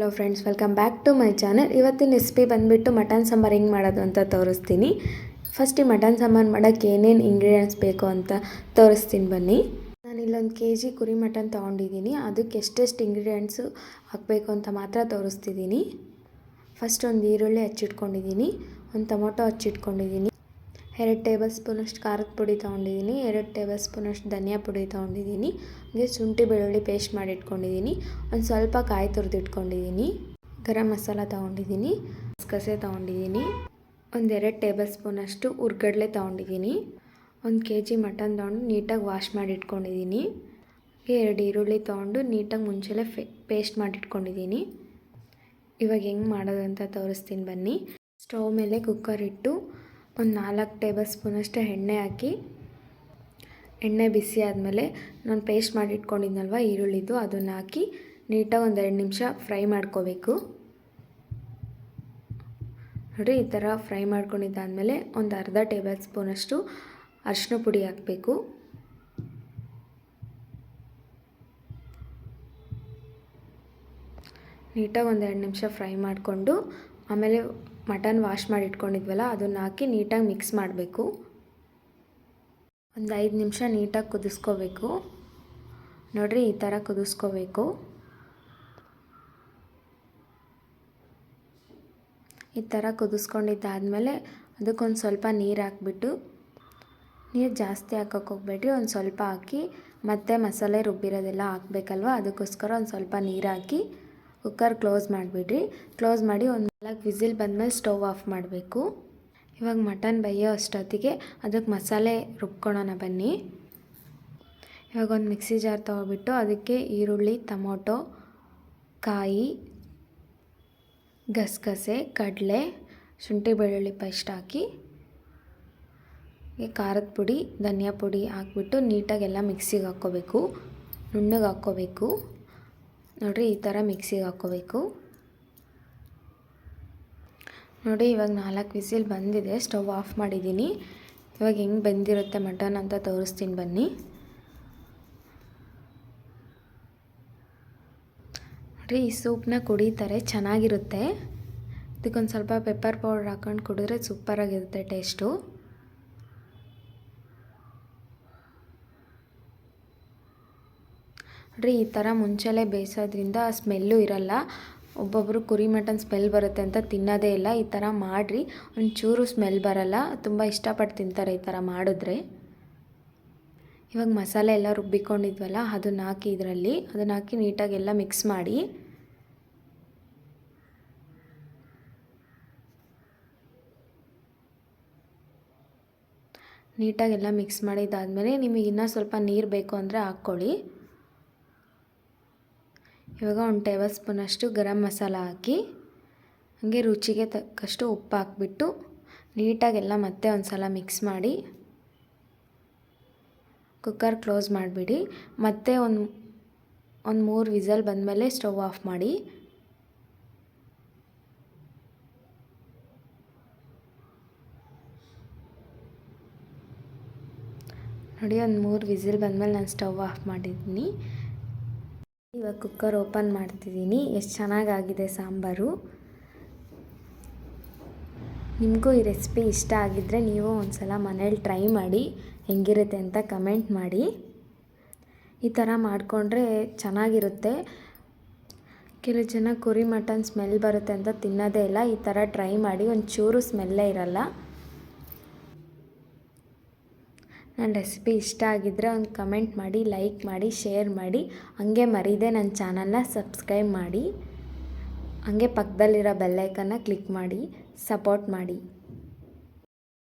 Hello friends welcome back to my channel ಇವತ್ತಿನ recipe ಬಂದುಬಿಟ್ಟು mutton sambar ಹೆಂಗೆ ಮಾಡೋದು ಅಂತ ತೋರಿಸ್ತೀನಿ. ಫಸ್ಟ್ ಈ ಮಟನ್ ಸಾಂಬಾರು ಮಾಡೋಕ್ಕೆ ಏನೇನು ಇಂಗ್ರೀಡಿಯೆಂಟ್ಸ್ ಬೇಕು ಅಂತ ತೋರಿಸ್ತೀನಿ ಬನ್ನಿ. ನಾನು ಇಲ್ಲೊಂದು ಕೆ ಜಿ ಕುರಿ ಮಟನ್ ತೊಗೊಂಡಿದ್ದೀನಿ. ಅದಕ್ಕೆ ಎಷ್ಟೆಷ್ಟು ಇಂಗ್ರೀಡಿಯೆಂಟ್ಸು ಹಾಕಬೇಕು ಅಂತ ಮಾತ್ರ ತೋರಿಸ್ತಿದ್ದೀನಿ. ಫಸ್ಟ್ ಒಂದು ಈರುಳ್ಳಿ ಹಚ್ಚಿಟ್ಕೊಂಡಿದ್ದೀನಿ. ಒಂದು ಟೊಮೊಟೊ ಹಚ್ಚಿಟ್ಕೊಂಡಿದ್ದೀನಿ. ಎರಡು ಟೇಬಲ್ ಸ್ಪೂನಷ್ಟು ಖಾರದ ಪುಡಿ ತೊಗೊಂಡಿದ್ದೀನಿ, ಎರಡು ಟೇಬಲ್ ಸ್ಪೂನಷ್ಟು ಧನಿಯಾ ಪುಡಿ ತೊಗೊಂಡಿದ್ದೀನಿ, ಹಾಗೆ ಶುಂಠಿ ಬೆಳ್ಳುಳ್ಳಿ ಪೇಸ್ಟ್ ಮಾಡಿ ಇಟ್ಕೊಂಡಿದ್ದೀನಿ, ಒಂದು ಸ್ವಲ್ಪ ಕಾಯಿ ತುರಿದಿಟ್ಕೊಂಡಿದ್ದೀನಿ ಗರಂ ಮಸಾಲ ತೊಗೊಂಡಿದ್ದೀನಿ ಕಸೆ ತೊಗೊಂಡಿದ್ದೀನಿ ಒಂದೆರಡು ಟೇಬಲ್ ಸ್ಪೂನಷ್ಟು ಹುರ್ಗಡ್ಲೆ ತೊಗೊಂಡಿದ್ದೀನಿ, ಒಂದು ಕೆ ಜಿ ಮಟನ್ ತೊಗೊಂಡು ನೀಟಾಗಿ ವಾಶ್ ಮಾಡಿ ಇಟ್ಕೊಂಡಿದ್ದೀನಿ ಎರಡು ಈರುಳ್ಳಿ ತೊಗೊಂಡು ನೀಟಾಗಿ ಮುಂಚೆಲೆ ಫೆ ಪೇಸ್ಟ್ ಮಾಡಿ ಇಟ್ಕೊಂಡಿದ್ದೀನಿ. ಇವಾಗ ಹೆಂಗೆ ಮಾಡೋದು ಅಂತ ತೋರಿಸ್ತೀನಿ ಬನ್ನಿ. ಸ್ಟವ್ ಮೇಲೆ ಕುಕ್ಕರ್ ಇಟ್ಟು ಒಂದು ನಾಲ್ಕು ಟೇಬಲ್ ಸ್ಪೂನಷ್ಟು ಎಣ್ಣೆ ಹಾಕಿ, ಎಣ್ಣೆ ಬಿಸಿ ಆದಮೇಲೆ ನಾನು ಪೇಸ್ಟ್ ಮಾಡಿ ಇಟ್ಕೊಂಡಿದ್ನಲ್ವ ಈರುಳ್ಳಿದು, ಅದನ್ನು ಹಾಕಿ ನೀಟಾಗಿ ಒಂದು ಎರಡು ನಿಮಿಷ ಫ್ರೈ ಮಾಡ್ಕೋಬೇಕು. ನೋಡಿ ಈ ಥರ ಫ್ರೈ ಮಾಡ್ಕೊಂಡಿದ್ದಾದಮೇಲೆ ಒಂದು ಅರ್ಧ ಟೇಬಲ್ ಸ್ಪೂನಷ್ಟು ಅರಿಶಿನ ಪುಡಿ ಹಾಕಬೇಕು. ನೀಟಾಗಿ ಒಂದೆರಡು ನಿಮಿಷ ಫ್ರೈ ಮಾಡಿಕೊಂಡು, ಆಮೇಲೆ ಮಟನ್ ವಾಶ್ ಮಾಡಿ ಇಟ್ಕೊಂಡಿದ್ವಲ್ಲ ಅದನ್ನು ಹಾಕಿ ನೀಟಾಗಿ ಮಿಕ್ಸ್ ಮಾಡಬೇಕು. ಒಂದು ಐದು ನಿಮಿಷ ನೀಟಾಗಿ ಕುದಿಸ್ಕೋಬೇಕು. ನೋಡಿರಿ ಈ ಥರ ಕುದಿಸ್ಕೋಬೇಕು. ಈ ಥರ ಕುದಿಸ್ಕೊಂಡಿದ್ದಾದಮೇಲೆ ಅದಕ್ಕೊಂದು ಸ್ವಲ್ಪ ನೀರು ಹಾಕ್ಬಿಟ್ಟು, ನೀರು ಜಾಸ್ತಿ ಹಾಕೋಕೆ ಹೋಗ್ಬೇಡ್ರಿ, ಒಂದು ಸ್ವಲ್ಪ ಹಾಕಿ ಮತ್ತೆ ಮಸಾಲೆ ರುಬ್ಬಿರೋದೆಲ್ಲ ಹಾಕಬೇಕಲ್ವ, ಅದಕ್ಕೋಸ್ಕರ ಒಂದು ಸ್ವಲ್ಪ ನೀರು ಹಾಕಿ ಕುಕ್ಕರ್ ಕ್ಲೋಸ್ ಮಾಡಿಬಿಡ್ರಿ. ಕ್ಲೋಸ್ ಮಾಡಿ ಒಂದು ನಾಲ್ಕು ವಿಸಿಲ್ ಬಂದಮೇಲೆ ಸ್ಟವ್ ಆಫ್ ಮಾಡಬೇಕು. ಇವಾಗ ಮಟನ್ ಬೇಯೋ ಅಷ್ಟೊತ್ತಿಗೆ ಅದಕ್ಕೆ ಮಸಾಲೆ ರುಬ್ಕೊಳ್ಳೋಣ ಬನ್ನಿ. ಇವಾಗ ಒಂದು ಮಿಕ್ಸಿ ಜಾರ್ ತೊಗೊಬಿಟ್ಟು ಅದಕ್ಕೆ ಈರುಳ್ಳಿ, ಟೊಮೊಟೊ, ಕಾಯಿ, ಗಸಗಸೆ, ಕಡಲೆ, ಶುಂಠಿ ಬೆಳ್ಳುಳ್ಳಿ ಪೇಸ್ಟ್ ಹಾಕಿ ಖಾರದ ಪುಡಿ, ಧನಿಯಾ ಪುಡಿ ಹಾಕ್ಬಿಟ್ಟು ನೀಟಾಗೆಲ್ಲ ಮಿಕ್ಸಿಗೆ ಹಾಕ್ಕೋಬೇಕು, ನುಣ್ಣಗೆ ಹಾಕ್ಕೋಬೇಕು. ನೋಡಿರಿ ಈ ಥರ ಮಿಕ್ಸಿಗೆ ಹಾಕ್ಕೋಬೇಕು. ನೋಡಿ ಇವಾಗ ನಾಲ್ಕು ವಿಸಿಲ್ ಬಂದಿದೆ, ಸ್ಟವ್ ಆಫ್ ಮಾಡಿದ್ದೀನಿ. ಇವಾಗ ಹೆಂಗೆ ಬೆಂದಿರುತ್ತೆ ಮಟನ್ ಅಂತ ತೋರಿಸ್ತೀನಿ ಬನ್ನಿ. ನೋಡಿರಿ ಈ ಸೂಪ್ನ ಕುಡಿತಾರೆ, ಚೆನ್ನಾಗಿರುತ್ತೆ. ಇದಕ್ಕೊಂದು ಸ್ವಲ್ಪ ಪೆಪ್ಪರ್ ಪೌಡರ್ ಹಾಕೊಂಡು ಕುಡಿದ್ರೆ ಸೂಪರಾಗಿರುತ್ತೆ ಟೇಸ್ಟು ನೋಡ್ರಿ, ಈ ಥರ ಮುಂಚೆಲೇ ಬೇಯಿಸೋದ್ರಿಂದ ಸ್ಮೆಲ್ಲು ಇರಲ್ಲ. ಒಬ್ಬೊಬ್ಬರು ಕುರಿ ಮಟನ್ ಸ್ಮೆಲ್ ಬರುತ್ತೆ ಅಂತ ತಿನ್ನೋದೇ ಇಲ್ಲ. ಈ ಥರ ಮಾಡಿರಿ. ಒಂಚೂರು ಸ್ಮೆಲ್ ಬರಲ್ಲ. ತುಂಬ ಇಷ್ಟಪಟ್ಟು ತಿಂತಾರೆ ಈ ಥರ ಮಾಡಿದ್ರೆ. ಇವಾಗ ಮಸಾಲೆ ಎಲ್ಲ ರುಬ್ಬಿಕೊಂಡಿದ್ವಲ್ಲ, ಅದನ್ನ ಹಾಕಿ ಇದರಲ್ಲಿ. ಅದನ್ನ ಹಾಕಿ ನೀಟಾಗಿ ಎಲ್ಲ ಮಿಕ್ಸ್ ಮಾಡಿ. ನೀಟಾಗೆಲ್ಲ ಮಿಕ್ಸ್ ಮಾಡಿದ್ದಾದಮೇಲೆ ನಿಮಗೆ ಇನ್ನೂ ಸ್ವಲ್ಪ ನೀರು ಬೇಕು ಅಂದರೆ ಹಾಕ್ಕೊಳ್ಳಿ. ಇವಾಗ ಒಂದು ಟೇಬಲ್ ಸ್ಪೂನಷ್ಟು ಗರಂ ಮಸಾಲ ಹಾಕಿ, ಹಾಗೆ ರುಚಿಗೆ ತಕ್ಕಷ್ಟು ಉಪ್ಪು ಹಾಕ್ಬಿಟ್ಟು ನೀಟಾಗೆಲ್ಲ ಮತ್ತೆ ಒಂದು ಸಲ ಮಿಕ್ಸ್ ಮಾಡಿ ಕುಕ್ಕರ್ ಕ್ಲೋಸ್ ಮಾಡಿಬಿಡಿ. ಮತ್ತೆ ಒಂದು ಒಂದು ಮೂರು ವಿಸಲ್ ಬಂದಮೇಲೆ ಸ್ಟವ್ ಆಫ್ ಮಾಡಿ. ನೋಡಿ, ಒಂದು ಮೂರು ವಿಸಿಲ್ ಬಂದಮೇಲೆ ನಾನು ಸ್ಟವ್ ಆಫ್ ಮಾಡಿದ್ದೀನಿ. ಇವಾಗ ಕುಕ್ಕರ್ ಓಪನ್ ಮಾಡ್ತಿದ್ದೀನಿ. ಎಷ್ಟು ಚೆನ್ನಾಗಾಗಿದೆ ಸಾಂಬಾರು. ನಿಮಗೂ ಈ ರೆಸಿಪಿ ಇಷ್ಟ ಆಗಿದ್ದರೆ ನೀವು ಒಂದು ಸಲ ಮನೇಲಿ ಟ್ರೈ ಮಾಡಿ, ಹೆಂಗಿರುತ್ತೆ ಅಂತ ಕಮೆಂಟ್ ಮಾಡಿ. ಈ ಥರ ಮಾಡಿಕೊಂಡ್ರೆ ಚೆನ್ನಾಗಿರುತ್ತೆ. ಕೆಲವು ಜನ ಕುರಿ ಮಟನ್ ಸ್ಮೆಲ್ ಬರುತ್ತೆ ಅಂತ ತಿನ್ನೋದೇ ಇಲ್ಲ. ಈ ಥರ ಟ್ರೈ ಮಾಡಿ ಒಂಚೂರು ಸ್ಮೆಲ್ಲೇ ಇರಲ್ಲ. ನನ್ನ ರೆಸಿಪಿ ಇಷ್ಟ ಆಗಿದ್ದರೆ ಒಂದು ಕಮೆಂಟ್ ಮಾಡಿ, ಲೈಕ್ ಮಾಡಿ, ಶೇರ್ ಮಾಡಿ. ಹಂಗೆ ಮರೀದೆ ನನ್ನ ಚಾನಲ್ನ ಸಬ್ಸ್ಕ್ರೈಬ್ ಮಾಡಿ. ಹಂಗೆ ಪಕ್ಕದಲ್ಲಿರೋ ಬೆಲ್ಲೈಕನ್ನ ಕ್ಲಿಕ್ ಮಾಡಿ, ಸಪೋರ್ಟ್ ಮಾಡಿ.